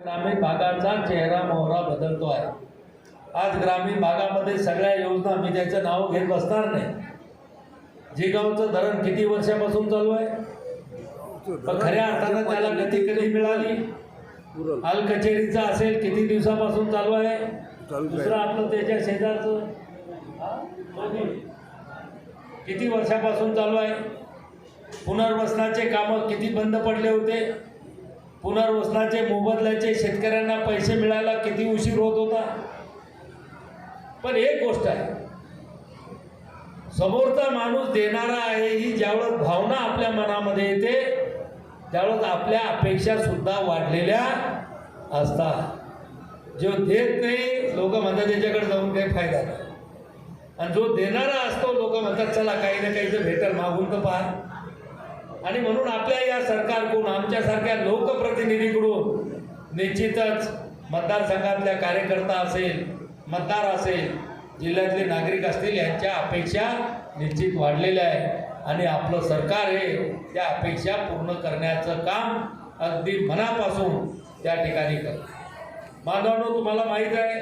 ग्रामीण भागाचा चेहरा मोहरा बदलतो आहे. आज ग्रामीण भागामध्ये सगळ्या योजना मी त्याचं नाव घेत बसणार नाही. जिगावचं धरण किती वर्षापासून चालू आहे? पण खऱ्या अर्थानं त्याला गती कधी मिळाली? हाल कचेरीचा असेल किती दिवसापासून चालू आहे. दुसरं आपलं त्याच्या शेजारचं. किती वर्षापासून चालू आहे? पुनर्वसनाचे कामं किती बंद पडले होते? पुनर्वसनाचे मोबदल्याचे शेतकऱ्यांना पैसे मिळायला किती उशीर होत होता? पण एक गोष्ट आहे. समोरचा माणूस देणारा आहे ही ज्यावेळेस भावना आपल्या मनामध्ये येते त्यावेळेस आपल्या अपेक्षा सुद्धा वाढलेल्या असतात. जो देत नाही लोक म्हणतात त्याच्याकडे जाऊन काही फायदा नाही. आणि जो देणारा असतो लोक म्हणतात चला काही ना काही तर भेटेल मागून तर पहा. आणि म्हणून आपल्या या सरकारकडून आमच्यासारख्या लोकप्रतिनिधीकडून निश्चितच मतदारसंघातल्या कार्यकर्ता असेल मतदार असेल जिल्ह्यातले नागरिक असतील यांच्या अपेक्षा निश्चित वाढलेल्या आहे आणि आपलं सरकार हे त्या अपेक्षा पूर्ण करण्याचं काम अगदी मनापासून त्या ठिकाणी करतं. माधवनो तुम्हाला माहीत आहे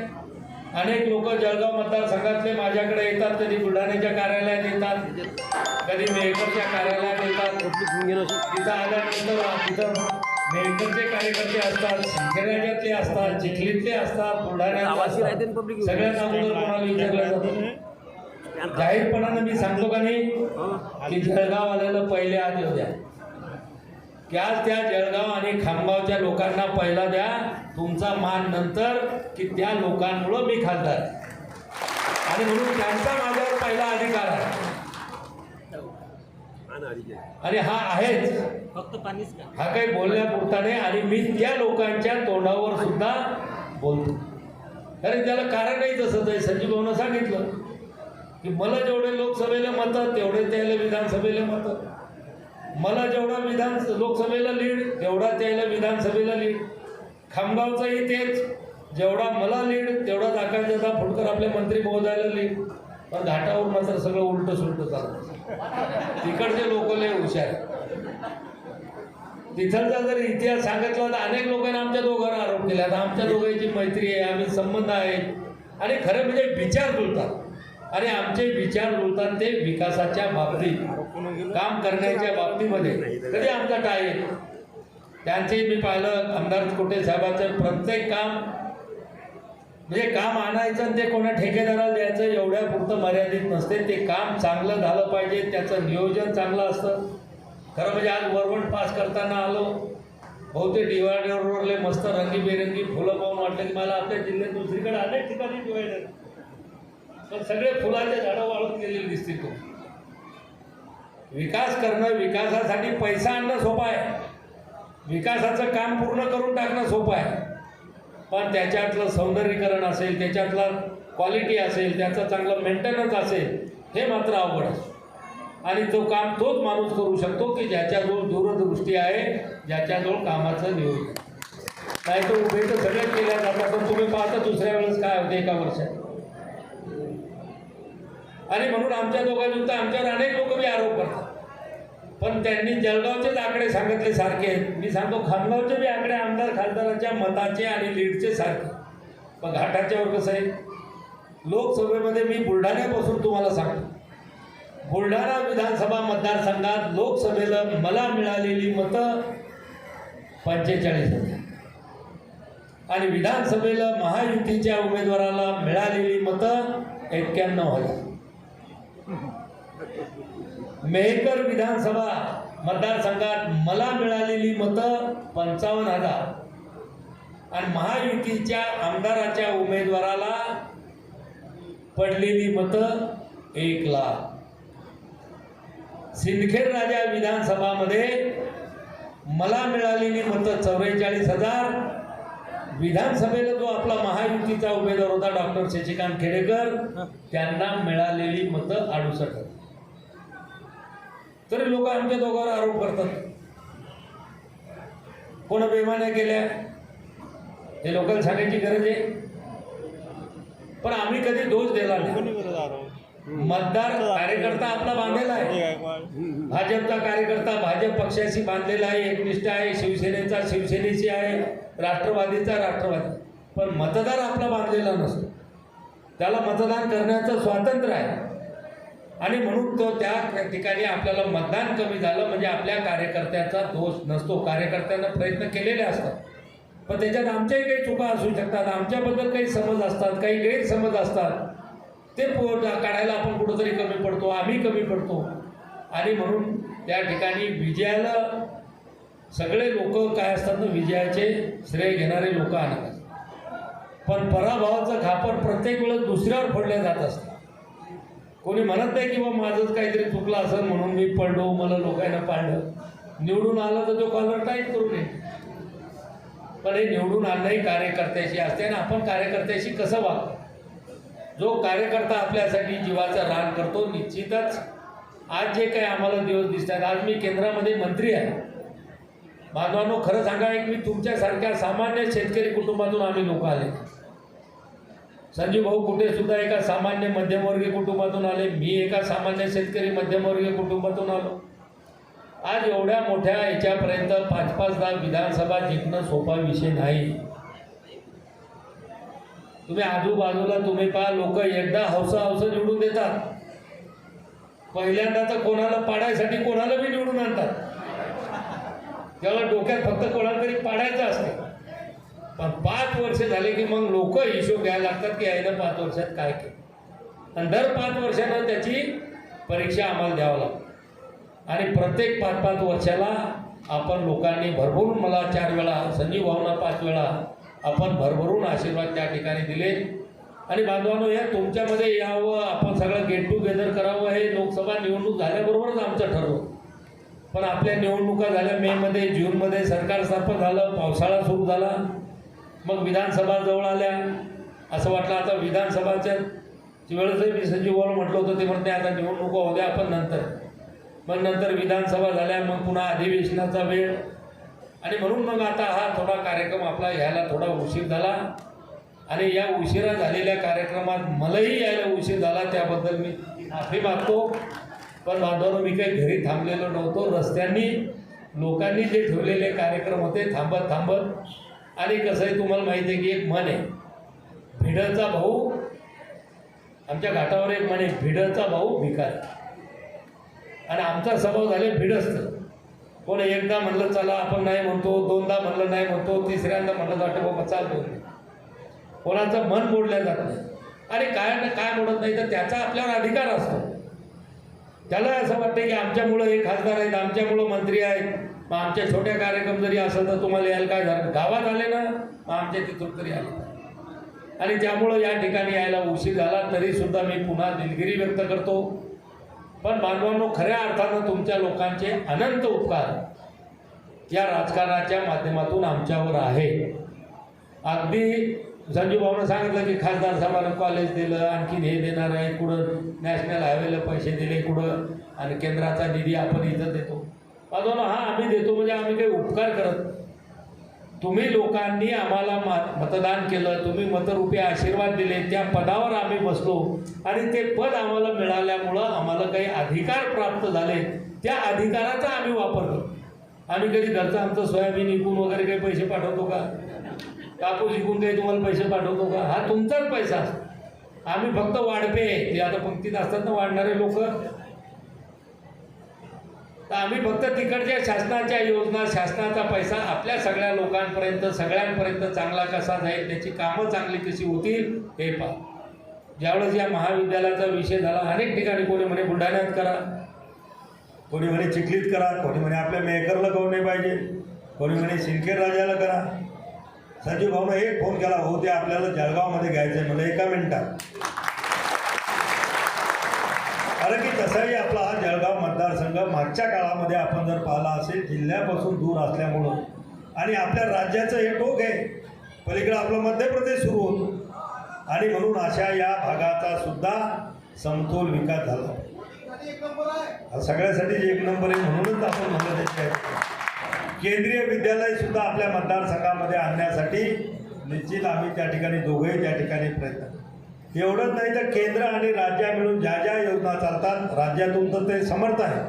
अनेक लोक जळगाव मतदारसंघातले माझ्याकडे येतात कधी बुलढाण्याच्या कार्यालयात येतात कधी मेहकरच्या कार्यालयात येतात. तिथं आल्यानंतर तिथं मेहकरचे कार्यकर्ते असतात शिंखेराजातले असतात चिखलीतले असतात बुलढाण्यात सगळ्यात अगोदर कोणाला विचारलं जातं? जाहीरपणानं मी सांगतो का नाही? की जळगाव आलेलं पहिले आज येऊ आज त्या जळगाव आणि खामगावच्या लोकांना पहिला द्या. तुमचा मान नंतर की त्या लोकांमुळं मी खासदार. आणि म्हणून त्यांचा माझ्यावर पहिला अधिकार आहे. आणि हा आहेच. फक्त पाणीच हा काही बोलण्यापुरता नाही आणि मी त्या लोकांच्या तोंडावर सुद्धा बोलतो. कारण त्याला कारणही तसंच आहे. संजीव भाऊनं सांगितलं की मला जेवढे लोकसभेला मतं तेवढे त्याला विधानसभेला मतं. मला जेवढा विधान लोकसभेला लीड तेवढा त्याला विधानसभेला लीड. खामगावचाही तेच. जेवढा मला लीड तेवढाच आकाशदादा फुटकर आपले मंत्री महोदयाला लीड. पण घाटावर मात्र सगळं उलटं सुलट चालतं तिकडचे लोक लय हुशार. तिथलचा जर इतिहास सांगितला तर अनेक लोकांनी आमच्या दोघांना आरोप केला. आता आमच्या दोघांची मैत्री आहे आम्ही संबंध आहे. आणि खरं म्हणजे विचार जुळतात. आणि आमचे विचार बोलतात ते विकासाच्या बाबतीत काम करण्याच्या बाबतीमध्ये. कधी आमचा टाय त्यांचे मी पाहिलं आमदार कोटे साहेबांचं प्रत्येक काम म्हणजे काम आणायचं आणि ते कोणा ठेकेदाराला द्यायचं एवढ्या पुरतं मर्यादित नसते. ते काम चांगलं झालं पाहिजे त्याचं नियोजन चांगलं असतं. खरं म्हणजे आज वरवण पास करताना आलो. बहुतेक डिवायडरवरले मस्त रंगीबेरंगी फुलं पाहून वाटलं की मला आपल्या जिल्ह्यात दुसरीकडे अनेक ठिकाणी डिवायडर पण सगळे फुलाचे झाडं वाळून गेलेले दिसतील तो विकास करणं विकासासाठी पैसा आणणं सोपं आहे. विकासाचं काम पूर्ण करून टाकणं सोपं आहे. पण त्याच्यातलं सौंदर्यीकरण असेल त्याच्यातला क्वालिटी असेल त्याचं चांगलं मेंटेनन्स असेल हे मात्र अवघड असतो आणि तो काम तोच माणूस करू शकतो की ज्याच्याजवळ दूरदृष्टी आहे ज्याच्याजवळ कामाचं नियोजन नाही तो उभे तर सगळ्यात केल्या जातात पण तुम्ही पाहता दुसऱ्या वेळेस काय होते एका वर्षात. आणि म्हणून आमच्या दोघांविरुद्ध आमच्यावर अनेक लोक बी आरोप करतात. पण त्यांनी जळगावचेच आकडे सांगितले सारखे. आहेत मी सांगतो खामगावचे बी आकडे आमदार खासदारांच्या मताचे आणि लीडचे सारखे. पण घाटाच्यावर कसं आहे लोकसभेमध्ये मी बुलढाण्यापासून तुम्हाला सांगतो. बुलढाणा विधानसभा मतदारसंघात लोकसभेला मला मिळालेली मतं पंचेचाळीस हजार आणि विधानसभेला महायुतीच्या उमेदवाराला मिळालेली मतं एक्क्याण्णव हजार. मेहकर विधानसभा मतदारसंघात मला मिळालेली मतं पंचावन्न हजार. आणि महायुतीच्या आमदाराच्या उमेदवाराला पडलेली मतं एक लाख. सिंदखेड राजा विधानसभामध्ये मला मिळालेली मतं चौवेचाळीस हजार. विधानसभेला जो आपला महायुतीचा उमेदवार होता डॉक्टर शशिकांत खेडेकर त्यांना मिळालेली मतं अडुसष्ट. हजार तरी लोक आमच्या दोघांवर आरोप करतात. कोण बेमान्या केल्या हे लोकांना सांगायची गरज आहे. पण आम्ही कधी दोष दिला नाही. मतदार कार्यकर्ता आपला बांधलेला आहे. भाजपचा कार्यकर्ता भाजप पक्षाशी बांधलेला आहे एकनिष्ठ आहे शिवसेनेचा शिवसेनेशी आहे राष्ट्रवादीचा राष्ट्रवादी. पण मतदार आपला बांधलेला नसतो. त्याला मतदान करण्याचं स्वातंत्र्य आहे. आणि म्हणून तो त्या ठिकाणी आपल्याला मतदान कमी झालं म्हणजे आपल्या कार्यकर्त्याचा दोष नसतो. कार्यकर्त्यांना प्रयत्न केलेले असतात. पण त्याच्यात आमच्याही काही चुका असू शकतात. आमच्याबद्दल काही समज असतात काही गैरसमज असतात. ते पो काढायला आपण कुठंतरी कमी पडतो आम्ही कमी पडतो. आणि म्हणून त्या ठिकाणी विजयाला सगळे लोक काय असतात ना विजयाचे श्रेय घेणारे लोक आहेत पण पराभवाचं खापर प्रत्येक वेळेस दुसऱ्यावर फोडल्या जात असतं कोणी म्हणत नाही की बा माझंच काहीतरी चुकलं असेल म्हणून मी पडलो मला लोकांना पाडलं. निवडून आलं तर तो कॉलर टाईट करू नये. पण हे निवडून आणणंही कार्यकर्त्याशी असते आणि आपण कार्यकर्त्याशी कसं वागतो जो कार्यकर्ता आपल्यासाठी जीवाचं रान करतो निश्चितच आज जे काही आम्हाला दिवस दिसतात आज मी केंद्रामध्ये मंत्री आहे. बांधवांनो खरं सांगा एक मी तुमच्यासारख्या सामान्य शेतकरी कुटुंबातून आम्ही लोक आले संजीव भाऊ कुठे सुद्धा एका सामान्य मध्यमवर्गीय कुटुंबातून आले. मी एका सामान्य शेतकरी मध्यमवर्गीय कुटुंबातून आलो. आज एवढ्या मोठ्या याच्यापर्यंत पाच पाच दहा विधानसभा जिंकणं सोपा विषय नाही. तुम्ही आजूबाजूला तुम्ही पहा लोक एकदा हौसा हौसा निवडून देतात. पहिल्यांदा तर कोणाला पाडायसाठी कोणाला बी निवडून आणतात. त्याला डोक्यात फक्त कोणाला तरी पाडायचं असते पण पाच वर्ष झाले की मग लोक हिशोब घ्यायला लागतात की यायनं पाच वर्षात काय केलं. आणि दर पाच वर्षानं त्याची परीक्षा आम्हाला द्यावं लागते. आणि प्रत्येक पाच पाच वर्षाला आपण लोकांनी भरभरून मला चार वेळा संजीव भावना पाच वेळा आपण भरभरून आशीर्वाद त्या ठिकाणी दिले. आणि बांधवांनो या तुमच्यामध्ये यावं आपण सगळं गेट टुगेदर करावं हे लोकसभा निवडणूक झाल्याबरोबरच आमचं ठरवलं पण आपल्या निवडणुका झाल्या मेमध्ये जूनमध्ये सरकार स्थापन झालं पावसाळा सुरू झाला. मग विधानसभा जवळ आल्या. असं वाटलं आता विधानसभाच्या वेळेसही मी संजीव म्हटलं होतं. ते म्हणते आता निवडणुका द्या आपण नंतर. मग नंतर विधानसभा झाल्या मग पुन्हा अधिवेशनाचा वेळ. आणि म्हणून मग आता हा थोडा कार्यक्रम आपला घ्यायला थोडा उशीर झाला. आणि या उशिरा झालेल्या कार्यक्रमात मलाही यायला उशीर झाला. त्याबद्दल मी माफी मागतो. पण बांधवांनो मी काही घरी थांबलेलो नव्हतो. रस्त्यांनी लोकांनी जे ठेवलेले कार्यक्रम होते थांबत थांबत आणि कसं आहे तुम्हाला माहिती आहे की एक मन आहे भिडरचा भाऊ आमच्या घाटावर एक म्हणे भिडचा भाऊ भिकार आणि आमचा स्वभाव झाले भिडस्त. कोण एकदा म्हणलं चला आपण नाही म्हणतो. दोनदा म्हणलं नाही म्हणतो. तिसऱ्यांदा म्हणलं वाटतं बाबा चालतो कोणाचं मन मोडलं जात नाही. आणि काय ना काय मोडत नाही तर त्याचा आपल्यावर अधिकार असतो. त्याला असं वाटतं की आमच्यामुळं हे खासदार आहेत आमच्यामुळं मंत्री आहेत. मग आमच्या छोट्या कार्यक्रम जरी असेल तर तुम्हाला यायला काय झालं? गावात आले ना मग आमच्या तिथून तरी आले. आणि त्यामुळं या ठिकाणी यायला उशीर झाला तरीसुद्धा मी पुन्हा दिलगिरी व्यक्त करतो. पण बांधवांनो खऱ्या अर्थानं तुमच्या लोकांचे अनंत उपकार या राजकारणाच्या माध्यमातून आमच्यावर आहे. अगदी संजू भाऊनं सांगितलं की खासदार साहेबांना कॉलेज दिलं आणखीन हे देणार आहे कुठं नॅशनल हायवेला पैसे दिले कुठं आणि केंद्राचा निधी आपण इथं देतो. बांधवांनो हा आम्ही देतो म्हणजे आम्ही काही उपकार करत तुम्ही लोकांनी आम्हाला मतदान केलं तुम्ही मतरूपी आशीर्वाद दिले त्या पदावर आम्ही बसलो. आणि ते पद आम्हाला मिळाल्यामुळं आम्हाला काही अधिकार प्राप्त झाले. त्या अधिकाराचा आम्ही वापर करतो. आम्ही कधी घरचं आमचं सोयाबीन विकून वगैरे काही पैसे पाठवतो का? कापूस विकून काही तुम्हाला पैसे पाठवतो का? हा तुमचाच पैसा असतो. आम्ही फक्त वाढपे ते आता पंक्तीत असतात ना वाढणारे लोक. तर आम्ही फक्त तिकडच्या शासनाच्या योजना शासनाचा पैसा आपल्या सगळ्या लोकांपर्यंत सगळ्यांपर्यंत चांगला कसा जाईल त्याची कामं चांगली कशी होतील हे पहा. ज्यावेळेस या महाविद्यालयाचा विषय झाला अनेक ठिकाणी कोणी म्हणे बुलढाण्यात करा. कोणी म्हणे चिखलीत करा. कोणी म्हणे आपल्या मेहकरला करू नाही पाहिजे. कोणी म्हणे सिंदखेड राजाला करा. संजीव भाऊनं एक फोन केला हो ते आपल्याला जळगावमध्ये घ्यायचं आहे मला एका मिनिटात. कारण की तसाही आपला मतदारसंघ मागच्या काळामध्ये आपण जर पाहिला असेल जिल्ह्यापासून दूर असल्यामुळं. आणि आपल्या राज्याचं हे टोक आहे. पलीकडं आपलं मध्य प्रदेश सुरू होतो. आणि म्हणून अशा या भागाचा सुद्धा समतोल विकास झाला. सगळ्यासाठी एक नंबर आहे म्हणूनच आपण म्हणत केंद्रीय विद्यालय सुद्धा आपल्या मतदारसंघामध्ये आणण्यासाठी निश्चित आम्ही त्या ठिकाणी दोघंही त्या ठिकाणी प्रयत्न करू. एवढंच नाही तर केंद्र आणि राज्य मिळून ज्या ज्या योजना चालतात राज्यातून तर ते समर्थ आहे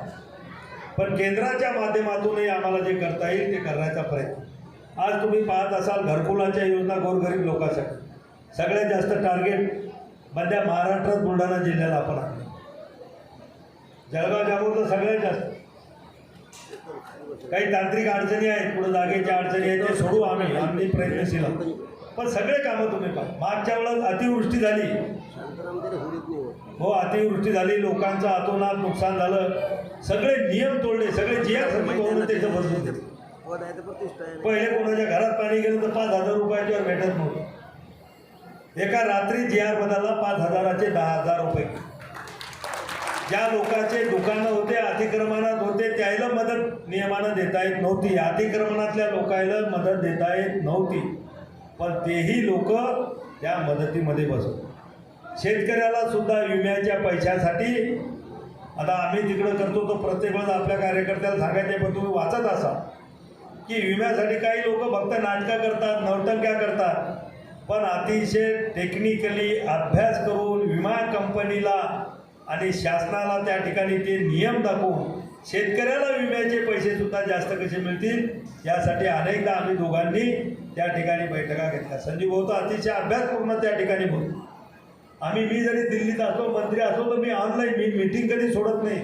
पण केंद्राच्या माध्यमातूनही आम्हाला जे करता येईल ते करण्याचा प्रयत्न. आज तुम्ही पाहत असाल घरकुलाच्या योजना गोरगरीब लोकांसाठी. सगळ्यात जास्त टार्गेट मध्या महाराष्ट्रात बुलढाणा जिल्ह्याला आपण आणलं. जळगाव तर सगळ्यात जास्त. काही तांत्रिक अडचणी आहेत पुढे जागेच्या अडचणी आहेत ते सोडू आम्ही. आम्ही प्रयत्नशील आहोत. पण सगळे कामं तुम्ही पहा. मागच्या वेळेस अतिवृष्टी झाली. हो अतिवृष्टी झाली. लोकांचं अतोनात नुकसान झालं. सगळे नियम तोडले. सगळे जी आर होऊन त्याचं बदलून देते पहिले कोणाच्या घरात पाणी गेलं तर पाच हजार रुपयाच्यावर भेटत नव्हतं. एका रात्री जी आर बदलला पाच हजाराचे दहा हजार रुपये. ज्या लोकांचे दुकानं होते अतिक्रमणात होते त्याला मदत नियमानं देता येत नव्हती. अतिक्रमणातल्या लोकायला मदत देता येत नव्हती. पण तेही लोक त्या मदतीमध्ये बसत शेतकऱ्याला सुद्धा विम्याच्या पैशासाठी आता आम्ही तिकडं करतो तो प्रत्येक वेळेस आपल्या कार्यकर्त्याला सांगायचे पण तुम्ही वाचत असा. की विम्यासाठी काही लोक फक्त नाटकं करतात नवटंक्या करतात. पण अतिशय टेक्निकली अभ्यास करून विमा कंपनीला आणि शासनाला त्या ठिकाणी ते नियम दाखवून शेतकऱ्याला विम्याचे पैसेसुद्धा जास्त कसे मिळतील यासाठी अनेकदा आम्ही दोघांनी त्या ठिकाणी बैठका घेतल्या. संजीव भाऊ तर अतिशय अभ्यासपूर्ण त्या ठिकाणी बोलतो. आम्ही मी जरी दिल्लीत असो मंत्री असो तर मी ऑनलाईन मी मीटिंग कधी सोडत नाही.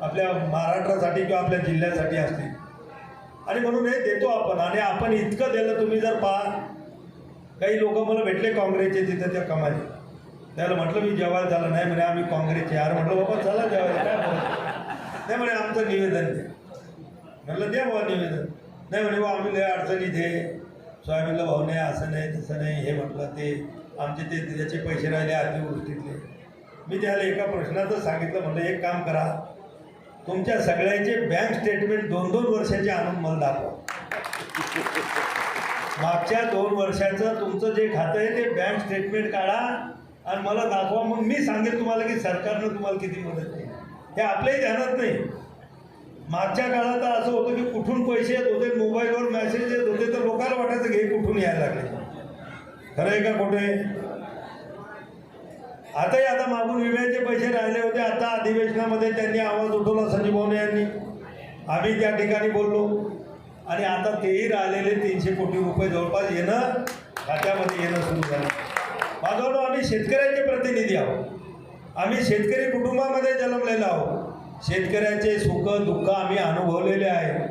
आपल्या महाराष्ट्रासाठी किंवा आपल्या जिल्ह्यासाठी असते. आणि म्हणून हे देतो आपण. आणि आपण इतकं दिलं तुम्ही जर पहा काही लोक मला भेटले काँग्रेसचे तिथं त्या कमाली त्याला म्हटलं मी जेवायला झालं नाही म्हणे आम्ही काँग्रेसचे. यार म्हटलं बाबा चला जेवायला काय नाही म्हणे आमचं निवेदन द्या म्हटलं द्या बाबा निवेदन. नाही म्हणे बा आम्ही लय अडचणीत दे सोयाबीनला भाव नाही असं नाही तसं नाही हे म्हटलं ते. आमचे ते त्याचे पैसे राहिले अतिवृष्टीतले मी त्याला एका प्रश्नाचं सांगितलं म्हटलं एक काम करा. तुमच्या सगळ्यांचे बँक स्टेटमेंट दोन दोन वर्षाचे आणून मला दाखवा. मागच्या दोन वर्षाचं तुमचं जे खातं आहे ते बँक स्टेटमेंट काढा आणि मला दाखवा. मग मी सांगेल तुम्हाला की सरकारनं तुम्हाला किती मदत केली. हे आपल्याही ध्यानात नाही. मागच्या काळात असं होतं की कुठून पैसे येत होते मोबाईलवर मेसेज येत होते तर लोकांना वाटायचं घे हे कुठून यायला लागले? खरं आहे का कुठे आताही आता मागून विम्याचे पैसे राहिले होते. आता अधिवेशनामध्ये त्यांनी आवाज उठवला संजीव भावने यांनी. आम्ही त्या ठिकाणी बोललो. आणि आता तेही राहिलेले तीनशे कोटी रुपये जवळपास येणं खात्यामध्ये येणं सुरू झालं. माझं आम्ही शेतकऱ्यांचे प्रतिनिधी आहोत. आम्ही शेतकरी कुटुंबामध्ये जन्मलेलो आहोत. शेतकऱ्याचे सुख दुःख आम्ही अनुभवलेले आहे.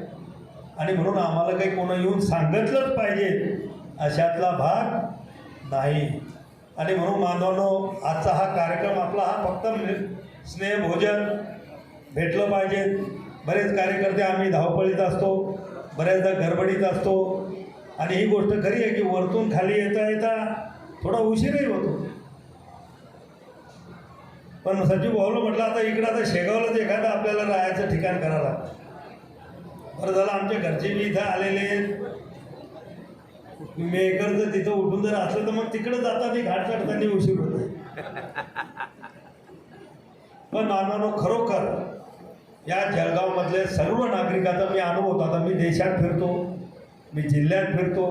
आणि म्हणून आम्हाला काही कोणं येऊन सांगितलंच पाहिजे अशातला भाग नाही. आणि म्हणून मानवनो आजचा हा कार्यक्रम आपला हा फक्त स्नेहभोजन भेटलं पाहिजे. बरेच कार्यकर्ते आम्ही धावपळीत असतो बऱ्याचदा गडबडीत असतो. आणि ही गोष्ट खरी आहे की वरतून खाली येता येता थोडा उशीरही होतो. पण सचिव भाऊला म्हटलं आता इकडं आता शेगावलाच एखादं आपल्याला राहायचं ठिकाण करावं लागतं बरं झालं आमच्या घरचे बी इथं आलेले आहेत. मेकर जर तिथं उठून जर असलं तर मग तिकडं जाताना घाट चढताना उशीर होत पण नानानो खरोखर या जळगावमधल्या सर्व नागरिकाचा मी अनुभवतो आता मी देशात फिरतो मी जिल्ह्यात फिरतो.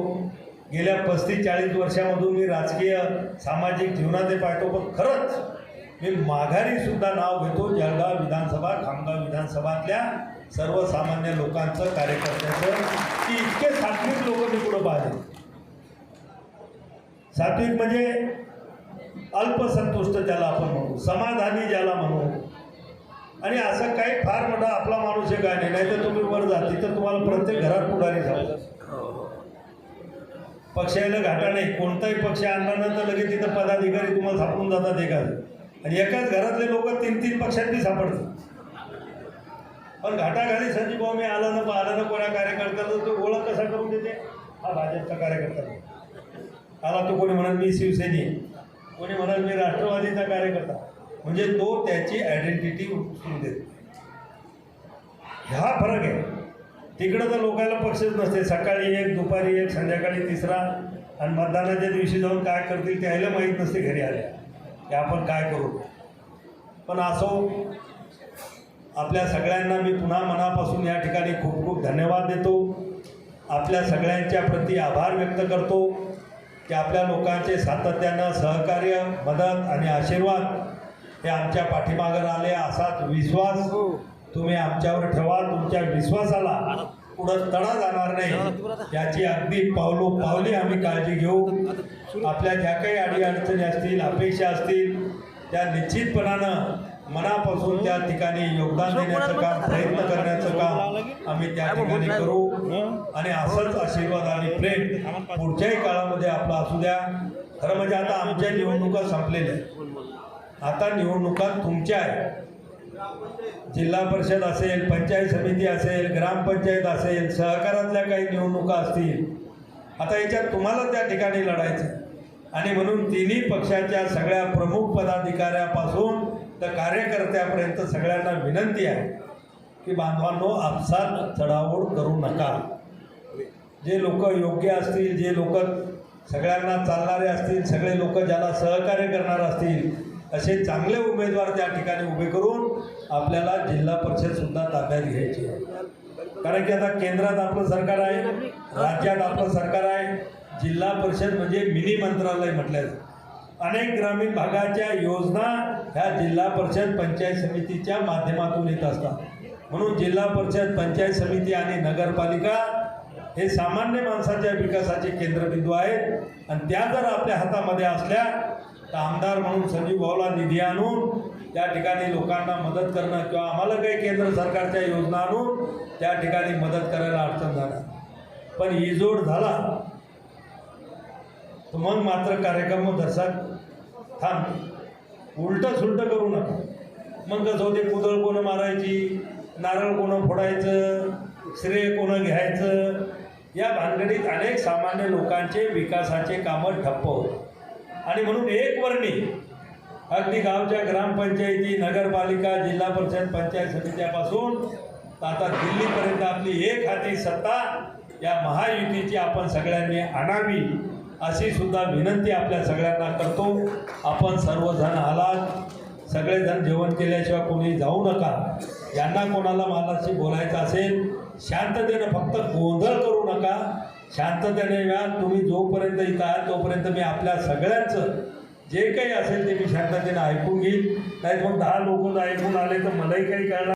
गेल्या पस्तीस चाळीस वर्षामधून मी राजकीय सामाजिक जीवनात पाहतो. पण खरंच मी माघारी सुद्धा नाव घेतो जळगाव विधानसभा खामगाव विधानसभातल्या सर्वसामान्य लोकांचं कार्यकर्त्याचं. की इतके सात्विक लोक मी पुढं पाहिले. सात्विक म्हणजे अल्पसंतुष्ट ज्याला आपण म्हणू समाधानी ज्याला म्हणू. आणि असं काही फार मोठा आपला माणूस आहे काय नाही तर तुम्ही वर जा तिथं तुम्हाला प्रत्येक घरात पुढारी जाऊ. पक्षाला घाटा नाही. कोणताही पक्ष आणला ना तर लगेच तिथं पदाधिकारी तुम्हाला सापडून जातात एखादं आणि एकाच घरातले लोक तीन तीन पक्षांनी बी सापडतात. पण घाटाघाली संजीव भाऊ मी आला ना आला ना कोणा कार्यकर्त्याला तो ओळख कसा करून देते? हा भाजपचा कार्यकर्ता. आला तो कोणी म्हणाल मी शिवसेनी कोणी म्हणाल मी राष्ट्रवादीचा कार्यकर्ता. म्हणजे तो त्याची आयडेंटिटी उचलून देतो. हा फरक आहे. तिकडं तर लोकांना पक्षच नसते. सकाळी एक दुपारी एक संध्याकाळी तिसरा. आणि मतदानाच्या दिवशी जाऊन काय करतील त्याला माहीत नसते घरी आल्या. की आपण काय करू? पण असो आपल्या सगळ्यांना मी पुन्हा मनापासून या ठिकाणी खूप खूप धन्यवाद देतो. आपल्या सगळ्यांच्या प्रती आभार व्यक्त करतो की आपल्या लोकांचे सातत्यानं सहकार्य मदत आणि आशीर्वाद हे आमच्या पाठीमागं आले असाच विश्वास तुम्ही आमच्यावर ठेवा तुमच्या विश्वासाला पुढं तडा जाणार नाही. याची अगदी पावलो पावली आम्ही काळजी घेऊ. आपल्या ज्या काही अडीअडचणी असतील अपेक्षा असतील त्या निश्चितपणानं मनापासून त्या ठिकाणी योगदान देण्याचं काम प्रयत्न करण्याचं काम आम्ही त्या ठिकाणी करू. आणि असंच आशीर्वाद आणि प्रेम पुढच्याही काळामध्ये आपला असू द्या. खरं म्हणजे आता आमच्या निवडणुका संपलेल्या आहेत. आता निवडणुका तुमच्या आहेत. जिल्हा परिषद असेल पंचायत समिती असेल ग्रामपंचायत असेल सहकारातल्या काही निवडणुका असतील आता याच्यात तुम्हाला त्या ठिकाणी लढायचं आणि म्हणून तिन्ही पक्षाच्या सगळ्या प्रमुख पदाधिकाऱ्यापासून तर कार्यकर्त्यापर्यंत सगळ्यांना विनंती आहे की बांधवांनो आपसात चढाओढ करू नका. जे लोक योग्य असतील जे लोक सगळ्यांना चालणारे असतील सगळे लोक ज्याला सहकार्य करणार असतील असे चांगले उमेदवार त्या ठिकाणी उभे करून आपल्याला जिल्हा परिषद सुद्धा ताब्यात घ्यायची आहे. कारण की आता केंद्रात आपलं सरकार आहे राज्यात आपलं सरकार आहे जिल्हा परिषद म्हणजे मिनी मंत्रालय म्हटलं जातं अनेक ग्रामीण भागाच्या योजना ह्या जिल्हा परिषद पंचायत समितीच्या माध्यमातून येत असतात. म्हणून जिल्हा परिषद पंचायत समिती आणि नगरपालिका हे सामान्य माणसाच्या विकासाचे केंद्रबिंदू आहेत. आणि त्या जर आपल्या हातामध्ये असल्या तर आमदार म्हणून संजीव भाऊला निधी आणून त्या ठिकाणी लोकांना मदत करणं किंवा आम्हाला काही केंद्र सरकारच्या योजना आणून त्या ठिकाणी मदत करायला अडचण जाणार पण ही जोड झाला. तर मग मात्र कार्यक्रम दर्शक थांब. उलटं सुलटं करू नका. मग कसं होते कुदळ कोणं मारायची नारळ कोणं फोडायचं श्रेय कोणं घ्यायचं या भानगडीत अनेक सामान्य लोकांचे विकासाचे कामं ठप्प होते. आणि म्हणून एक वर्णी अगदी गावच्या ग्रामपंचायती नगरपालिका जिल्हा परिषद पंचायत समित्यापासून आता दिल्लीपर्यंत आपली एक हाती सत्ता या महायुतीची आपण सगळ्यांनी आणावी अशी सुद्धा विनंती आपल्या सगळ्यांना करतो. आपण सर्वजण आलात. सगळेजण जेवण केल्याशिवाय कोणी जाऊ नका. यांना कोणाला मालाशी बोलायचं असेल शांततेनं फक्त गोंधळ करू नका. शांततेने व्या तुम्ही जोपर्यंत इथं आहात तोपर्यंत मी आपल्या सगळ्यांचं जे काही असेल ते मी शांततेनं ऐकून घेईल नाही मग दहा लोक ऐकून आले तर मलाही काही कळणार